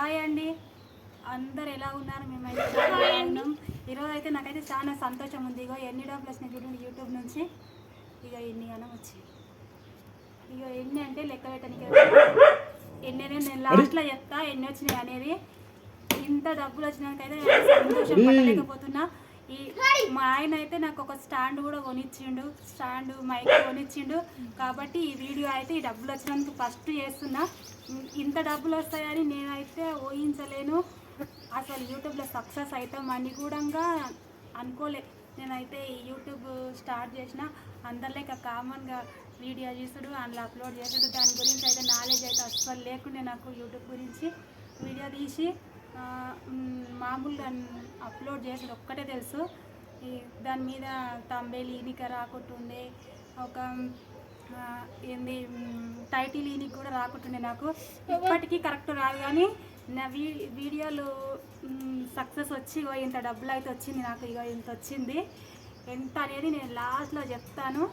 Hi అండి. అందరు ఎలా ఉన్నారు? మేమైతే ఈరోజు అయితే నాకైతే చాలా సంతోషం ఉంది. ఇగో ఎన్ని డబ్బులు వచ్చినాయి చూడండి యూట్యూబ్ నుంచి. ఇక ఎన్ని గానం వచ్చాయి ఇక ఎన్ని అంటే లెక్క పెట్టడానికి ఎన్ని నేను లాస్ట్లో చెప్తా ఎన్ని వచ్చినాయి అనేది. ఇంత డబ్బులు వచ్చినాకైతే సంతోషం పడలేకపోతున్నా ఈ మా ఆయన అయితే నాకు ఒక స్టాండ్ కూడా కొనిచ్చిండు. Stand mic కొనిచ్చిండు. కాబట్టి ఈ వీడియో అయితే ఈ డబ్బులు వచ్చినందుకు ఫస్ట్ చేస్తున్నా. ఇంత డబ్బులు వస్తాయని నేనైతే ఊహించలేను. అసలు యూట్యూబ్లో సక్సెస్ అవుతామని కూడా అనుకోలే. నేనైతే ఈ యూట్యూబ్ స్టార్ట్ చేసిన. అందరిలేక కామన్గా వీడియో చేసుడు అందులో అప్లోడ్ చేసుడు. దాని గురించి అయితే నాలెడ్జ్ అయితే అస్సలు లేకుండే నాకు యూట్యూబ్ గురించి. వీడియో తీసి మామూలుగా అప్లోడ్ చేసేది ఒక్కటే తెలుసు. ఈ దాని మీద తంబేలు ఈనిక రాకుంటుండే ఒక ఏంది టైటిల్ ఈనికి కూడా రాకుంటుండే నాకు. ఇప్పటికీ కరెక్ట్ రాదు కానీ నా వీ వీడియోలు సక్సెస్ వచ్చి ఇగో ఇంత డబ్బులు అయితే వచ్చింది నాకు ఇగో ఇంత వచ్చింది. ఎంత అనేది నేను లాస్ట్లో చెప్తాను.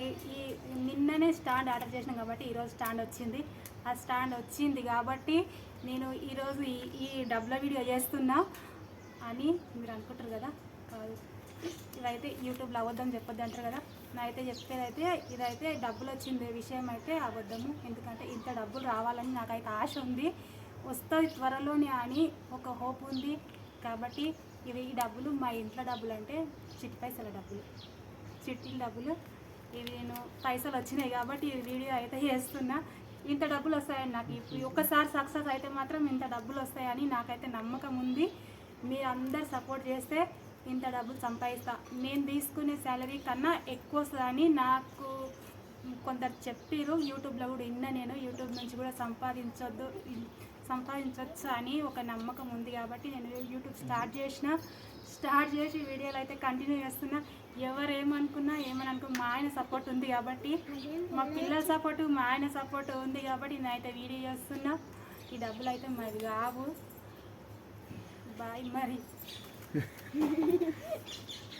ఈ- ఈ నిన్ననే స్టాండ్ ఆర్డర్ చేసినాం కాబట్టి ఈరోజు స్టాండ్ వచ్చింది. ఆ స్టాండ్ వచ్చింది కాబట్టి నేను ఈరోజు ఈ ఈ డబ్బుల వీడియో చేస్తున్నా అని మీరు అనుకుంటారు కదా? కాదు. ఇవైతే యూట్యూబ్లో అబద్ధం చెప్పొద్దు అంటారు కదా? నా అయితే చెప్పేదైతే ఇదైతే డబ్బులు వచ్చింది విషయం అయితే అబద్ధము. ఎందుకంటే ఇంత డబ్బులు రావాలని నాకైతే ఆశ ఉంది. వస్తుంది త్వరలోనే అని ఒక హోప్ ఉంది. కాబట్టి ఇవి ఈ డబ్బులు మా ఇంట్లో డబ్బులు అంటే చిట్టి పైసల డబ్బులు. చిట్టీల డబ్బులు. ఇవి నేను పైసలు వచ్చినాయి కాబట్టి ఈ వీడియో అయితే చేస్తున్నా. ఇంత డబ్బులు వస్తాయని నాకు ఇప్పుడు ఒక్కసారి సక్సెస్ అయితే మాత్రం ఇంత డబ్బులు వస్తాయని నాకైతే నమ్మకం ఉంది. మీరు అందరు సపోర్ట్ చేస్తే ఇంత డబ్బులు సంపాదిస్తా. నేను తీసుకునే శాలరీ కన్నా ఎక్కువ వస్తుందని నాకు కొందరు చెప్పారు యూట్యూబ్లో కూడా విన్న నేను. యూట్యూబ్ నుంచి కూడా సంపాదించొద్దు సంపాదించవచ్చు అని ఒక నమ్మకం ఉంది కాబట్టి నేను యూట్యూబ్ స్టార్ట్ చేసిన. స్టార్ట్ చేసి వీడియోలు అయితే కంటిన్యూ చేస్తున్నా. ఎవరు ఏమనుకున్నా ఏమని అనుకున్నా మా ఆయన సపోర్ట్ ఉంది కాబట్టి మా పిల్లల సపోర్టు మా ఆయన సపోర్ట్ ఉంది కాబట్టి నేనైతే వీడియో చేస్తున్నా. ఈ డబ్బులు అయితే మరి కావు. బాయ్ మరి.